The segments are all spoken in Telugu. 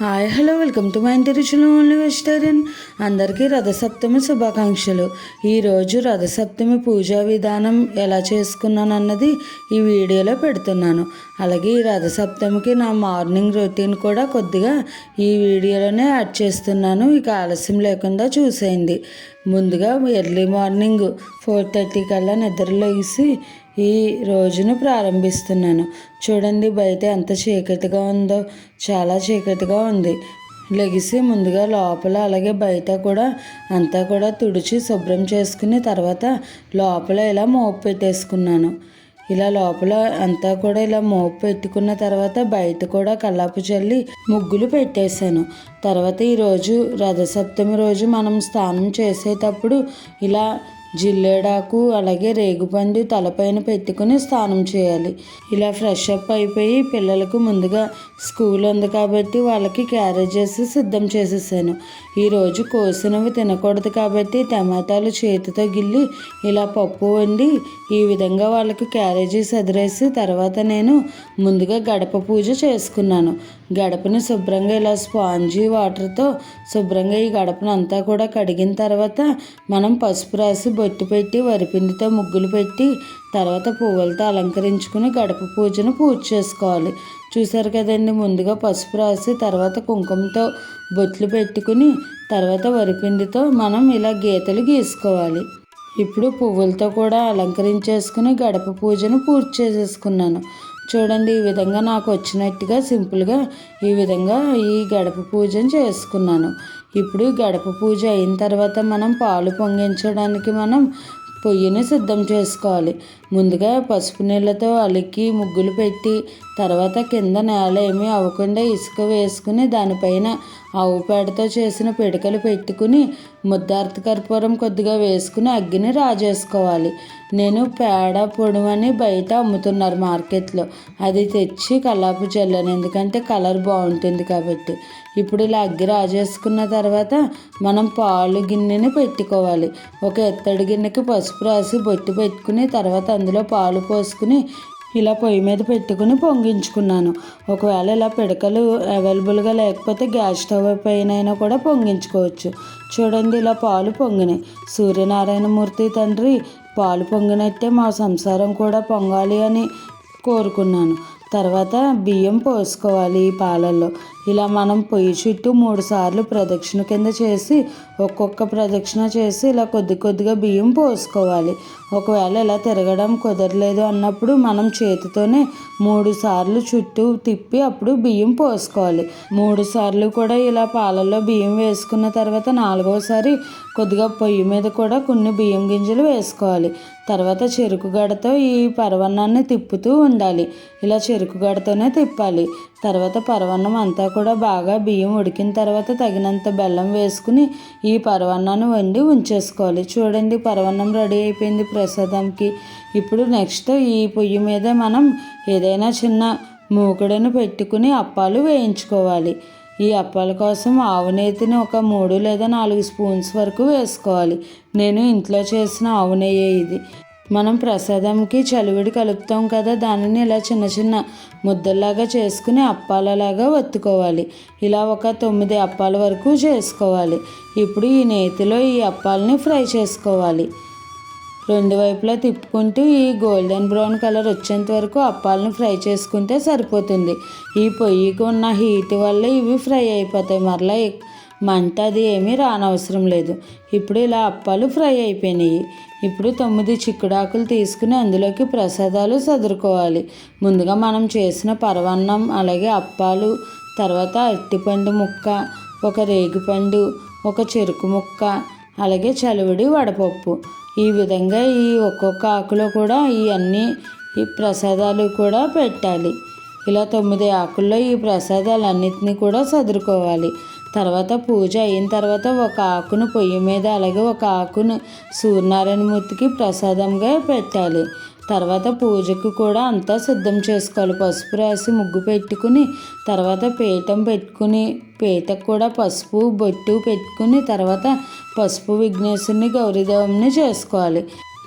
Hi hello welcome to my ఇంటి రుచులు ఓన్లీ వెజిటేరియన్. అందరికీ రథసప్తమి శుభాకాంక్షలు. ఈరోజు రథసప్తమి పూజా విధానం ఎలా చేసుకున్నాను అన్నది ఈ వీడియోలో పెడుతున్నాను. అలాగే ఈ రథసప్తమికి నా మార్నింగ్ రొటీన్ కూడా కొద్దిగా ఈ వీడియోలోనే యాడ్ చేస్తున్నాను. ఇక ఆలస్యం లేకుండా చూసేయండి. ముందుగా ఎర్లీ మార్నింగ్ ఫోర్ థర్టీ కల్లా నిద్రలేసి ఈ రోజును ప్రారంభిస్తున్నాను. చూడండి బయట ఎంత చీకటిగా ఉందో. చాలా చీకటిగా ఉంది. లెగిసి ముందుగా లోపల అలాగే బయట కూడా అంతా కూడా తుడిచి శుభ్రం చేసుకుని తర్వాత లోపల ఇలా మోపు పెట్టేసుకున్నాను. ఇలా లోపల అంతా కూడా ఇలా మోపు పెట్టుకున్న తర్వాత బయట కూడా కల్లాపు చల్లి ముగ్గులు పెట్టేశాను. తర్వాత ఈరోజు రథసప్తమి రోజు మనం స్నానం చేసేటప్పుడు ఇలా జిల్లేడాకు అలాగే రేగుపండు తలపైన పెట్టుకుని స్నానం చేయాలి. ఇలా ఫ్రెష్ అప్ అయిపోయి పిల్లలకు ముందుగా స్కూల్ ఉంది కాబట్టి వాళ్ళకి క్యారేజెస్ సిద్ధం చేసేసాను. ఈరోజు కోసినవి తినకూడదు కాబట్టి టమాటాలు చేతితో గిల్లి ఇలా పప్పు వండి ఈ విధంగా వాళ్ళకి క్యారేజీస్ ఎదురేసి తర్వాత నేను ముందుగా గడప పూజ చేసుకున్నాను. గడపని శుభ్రంగా ఇలా స్పాంజీ వాటర్తో శుభ్రంగా ఈ గడపను అంతా కూడా కడిగిన తర్వాత మనం పసుపు రాసి బొట్టు పెట్టి వరిపిండితో ముగ్గులు పెట్టి తర్వాత పువ్వులతో అలంకరించుకుని గడప పూజను పూజ చేసుకోవాలి. చూసారు కదండి ముందుగా పసుపు రాసి తర్వాత కుంకుమతో బొట్లు పెట్టుకుని తర్వాత వరిపిండితో మనం ఇలా గీతలు గీసుకోవాలి. ఇప్పుడు పువ్వులతో కూడా అలంకరించేసుకుని గడప పూజను పూర్తి చేసేసుకున్నాను. చూడండి ఈ విధంగా నాకు వచ్చినట్టుగా సింపుల్గా ఈ విధంగా ఈ గడప పూజను చేసుకున్నాను. ఇప్పుడు గడప పూజ అయిన తర్వాత మనం పాలు పొంగించడానికి మనం పొయ్యిని సిద్ధం చేసుకోవాలి. ముందుగా పసుపు నీళ్ళతో అలికి ముగ్గులు పెట్టి తర్వాత కింద నేల ఏమీ అవ్వకుండా ఇసుక వేసుకుని దానిపైన ఆవు పేడతో చేసిన పిడకలు పెట్టుకుని ముద్దార్త కర్పూరం కొద్దిగా వేసుకుని అగ్గిని రాజేసుకోవాలి. నేను పేడ పొడవని బయట అమ్ముతున్నారు మార్కెట్లో. అది తెచ్చి కల్లాపు చల్లాను. ఎందుకంటే కలర్ బాగుంటుంది కాబట్టి. ఇప్పుడు ఇలా అగ్గి రాజేసుకున్న తర్వాత మనం పాలు గిన్నెని పెట్టుకోవాలి. ఒక ఎత్తడి గిన్నెకి పసుపు రాసి బొట్టు పెట్టుకుని తర్వాత అందులో పాలు పోసుకుని ఇలా పొయ్యి మీద పెట్టుకుని పొంగించుకున్నాను. ఒకవేళ ఇలా పిడకలు అవైలబుల్గా లేకపోతే గ్యాస్ స్టవ్ పైన కూడా పొంగించుకోవచ్చు. చూడండి ఇలా పాలు పొంగినాయి. సూర్యనారాయణమూర్తి తండ్రి పాలు పొంగినట్టే మా సంసారం కూడా పొంగాలి అని కోరుకున్నాను. తర్వాత బియ్యం పోసుకోవాలి ఈ పాలల్లో. ఇలా మనం పొయ్యి చుట్టూ మూడు సార్లు ప్రదక్షిణ కింద చేసి ఒక్కొక్క ప్రదక్షిణ చేసి ఇలా కొద్ది కొద్దిగా బియ్యం పోసుకోవాలి. ఒకవేళ ఇలా తిరగడం కుదరలేదు అన్నప్పుడు మనం చేతితోనే మూడు సార్లు చుట్టూ తిప్పి అప్పుడు బియ్యం పోసుకోవాలి. మూడు సార్లు కూడా ఇలా పాలల్లో బియ్యం వేసుకున్న తర్వాత నాలుగోసారి కొద్దిగా పొయ్యి మీద కూడా కొన్ని బియ్యం గింజలు వేసుకోవాలి. తర్వాత చెరుకు గడతో ఈ పరవన్నాన్ని తిప్పుతూ ఉండాలి. ఇలా చెరుకు గడతోనే తిప్పాలి. తర్వాత పరవన్నం అంతా కూడా బాగా బియ్యం ఉడికిన తర్వాత తగినంత బెల్లం వేసుకుని ఈ పరవన్నాన్ని వండి ఉంచేసుకోవాలి. చూడండి పరవన్నం రెడీ అయిపోయింది ప్రసాదంకి. ఇప్పుడు నెక్స్ట్ ఈ పొయ్యి మీద మనం ఏదైనా చిన్న మూకుడును పెట్టుకుని అప్పాలు వేయించుకోవాలి. ఈ అప్పాల కోసం ఆవు నేతిని ఒక మూడు లేదా నాలుగు స్పూన్స్ వరకు వేసుకోవాలి. నేను ఇంట్లో చేసిన ఆవు నెయ్యి ఇది. మనం ప్రసాదంకి చలివిడి కలుపుతాం కదా దానిని ఇలా చిన్న చిన్న ముద్దల్లాగా చేసుకుని అప్పాలలాగా వత్తుకోవాలి ఇలా ఒక తొమ్మిది అప్పాల వరకు చేసుకోవాలి. ఇప్పుడు ఈ నేతిలో ఈ అప్పాలని ఫ్రై చేసుకోవాలి. రెండు వైపులా తిప్పుకుంటూ ఈ గోల్డెన్ బ్రౌన్ కలర్ వచ్చేంత వరకు అప్పాలను ఫ్రై చేసుకుంటే సరిపోతుంది. ఈ పొయ్యికి ఉన్న హీట్ వల్ల ఇవి ఫ్రై అయిపోతాయి. మరలా మంట అది ఏమీ రానవసరం లేదు. ఇప్పుడు ఇలా అప్పాలు ఫ్రై అయిపోయినాయి. ఇప్పుడు తొమ్మిది చిక్కుడాకులు తీసుకుని అందులోకి ప్రసాదాలు సదురుకోవాలి. ముందుగా మనం చేసిన పరవన్నం అలాగే అప్పాలు తర్వాత అరటిపండు ముక్క ఒక రేగిపండు ఒక చెరుకు ముక్క అలాగే చలివిడి వడపప్పు. ఈ విధంగా ఈ ఒక్కొక్క ఆకులో కూడా ఈ అన్ని ఈ ప్రసాదాలు కూడా పెట్టాలి. ఇలా తొమ్మిది ఆకుల్లో ఈ ప్రసాదాలన్నింటినీ కూడా సదురుకోవాలి. తర్వాత పూజ అయిన తర్వాత ఒక ఆకును పొయ్యి మీద అలాగే ఒక ఆకును సూర్యనారాయణమూర్తికి ప్రసాదంగా పెట్టాలి. తర్వాత పూజకు కూడా అంతా సిద్ధం చేసుకోవాలి. పసుపు రాసి ముగ్గు పెట్టుకుని తర్వాత పీఠం పెట్టుకుని పీటకు కూడా పసుపు బొట్టు పెట్టుకుని తర్వాత పసుపు విఘ్నేశ్వరుని గౌరీదేవుని చేసుకోవాలి.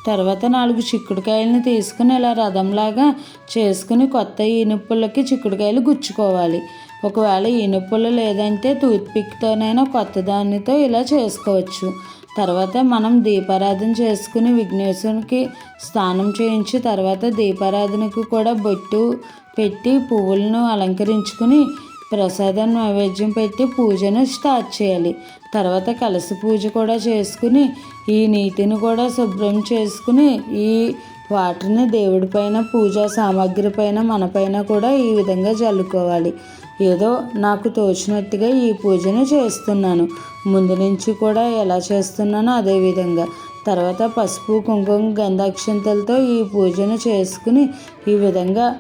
తర్వాత నాలుగు చిక్కుడుకాయలని తీసుకుని ఇలా రథంలాగా చేసుకుని కొత్త ఈనుప్పులకి చిక్కుడుకాయలు గుచ్చుకోవాలి. ఒకవేళ ఇనుపులు లేదంటే టూత్పిక్తోనైనా కొత్త దానితో ఇలా చేసుకోవచ్చు. తర్వాత మనం దీపారాధన చేసుకుని విఘ్నేశ్వరునికి స్నానం చేయించి తర్వాత దీపారాధనకు కూడా బొట్టు పెట్టి పువ్వులను అలంకరించుకుని ప్రసాదం నైవేద్యం పెట్టి పూజను స్టార్ట్ చేయాలి. తర్వాత కలసి పూజ కూడా చేసుకుని ఈ నీటిని కూడా శుభ్రం చేసుకుని ఈ వాటర్ని దేవుడి పైన పూజా సామాగ్రి పైన మన పైన కూడా ఈ విధంగా చల్లుకోవాలి ఏదో నాకు తోచినట్టుగా ఈ పూజను చేస్తున్నాను. ముందు నుంచి కూడా ఎలా చేస్తున్నానో అదే విధంగా. తర్వాత పసుపు కుంకుమ గంధాక్షంతలతో ఈ పూజను చేసుకుని ఈ విధంగా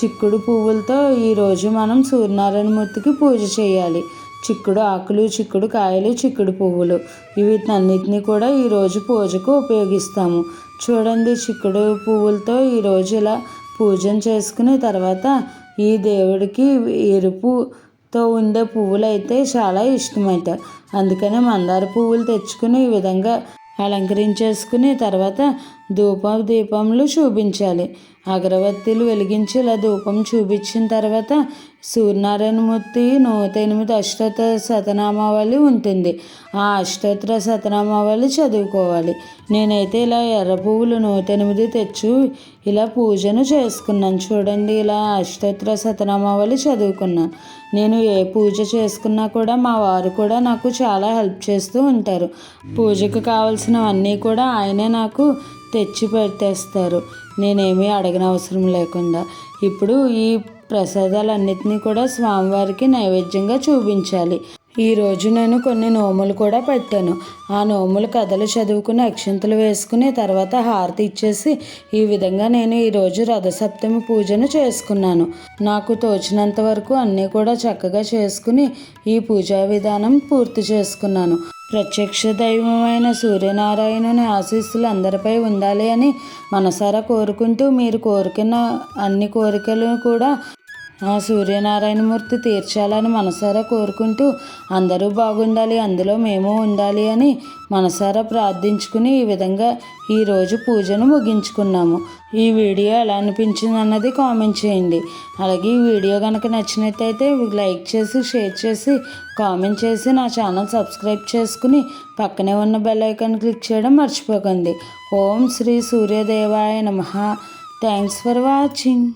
చిక్కుడు పువ్వులతో ఈరోజు మనం సూర్యనారాయణమూర్తికి పూజ చేయాలి. చిక్కుడు ఆకులు చిక్కుడు కాయలు చిక్కుడు పువ్వులు. వీటన్నిటిని కూడా ఈరోజు పూజకు ఉపయోగిస్తాము. చూడండి చిక్కుడు పువ్వులతో ఈరోజు ఇలా పూజన చేసుకుని తర్వాత ఈ దేవుడికి ఎరుపుతో ఉండే పువ్వులు అయితే చాలా ఇష్టమట. అందుకనే మందార పువ్వులు తెచ్చుకుని ఈ విధంగా అలంకరించేసుకుని తర్వాత ధూప దీపములు చూపించాలి. అగరబత్తీలు వెలిగించి ఇలా ధూపం చూపించిన తర్వాత సూర్యనారాయణమూర్తి నూట ఎనిమిది అష్టోత్తర శతనామావళి ఉంటుంది. ఆ అష్టోత్తర శతనామావళి చదువుకోవాలి. నేనైతే ఇలా ఎర్ర పువ్వులు నూట ఎనిమిది తెచ్చు ఇలా పూజను చేసుకున్నాను. చూడండి ఇలా అష్టోత్తర శతనామావళి చదువుకున్నాను నేను ఏ పూజ చేసుకున్నా కూడా మా వారు కూడా నాకు చాలా హెల్ప్ చేస్తూ ఉంటారు. పూజకు కావాల్సినవన్నీ కూడా ఆయనే నాకు తెచ్చి పెట్టేస్తారు. నేనేమీ అడగనవసరం లేకుండా. ఇప్పుడు ఈ ప్రసాదాలన్నిటినీ కూడా స్వామివారికి నైవేద్యంగా చూపించాలి. ఈరోజు నేను కొన్ని నోములు కూడా పెట్టాను. ఆ నోములు కథలు చదువుకుని అక్షంతలు వేసుకుని తర్వాత హారతి ఇచ్చేసి ఈ విధంగా నేను ఈరోజు రథసప్తమి పూజను చేసుకున్నాను. నాకు తోచినంత వరకు అన్నీ కూడా చక్కగా చేసుకుని ఈ పూజా విధానం పూర్తి చేసుకున్నాను. ప్రత్యక్ష దైవమైన సూర్యనారాయణుని ఆశీస్సులు అందరిపై ఉండాలి అని మనసారా కోరుకుంటూ మీరు కోరుకున్న అన్ని కోరికలు కూడా సూర్యనారాయణమూర్తి తీర్చాలని మనసారా కోరుకుంటూ అందరూ బాగుండాలి అందులో మేము ఉండాలి అని మనసారా ప్రార్థించుకుని ఈ విధంగా ఈరోజు పూజను ముగించుకున్నాము. ఈ వీడియో ఎలా అనిపించింది అన్నది కామెంట్ చేయండి. అలాగే ఈ వీడియో కనుక నచ్చినట్టయితే లైక్ చేసి షేర్ చేసి కామెంట్ చేసి నా ఛానల్ సబ్స్క్రైబ్ చేసుకుని పక్కనే ఉన్న బెల్ ఐకాన్ క్లిక్ చేయడం మర్చిపోకండి. ఓం శ్రీ సూర్యదేవాయ నమ. Thanks for watching.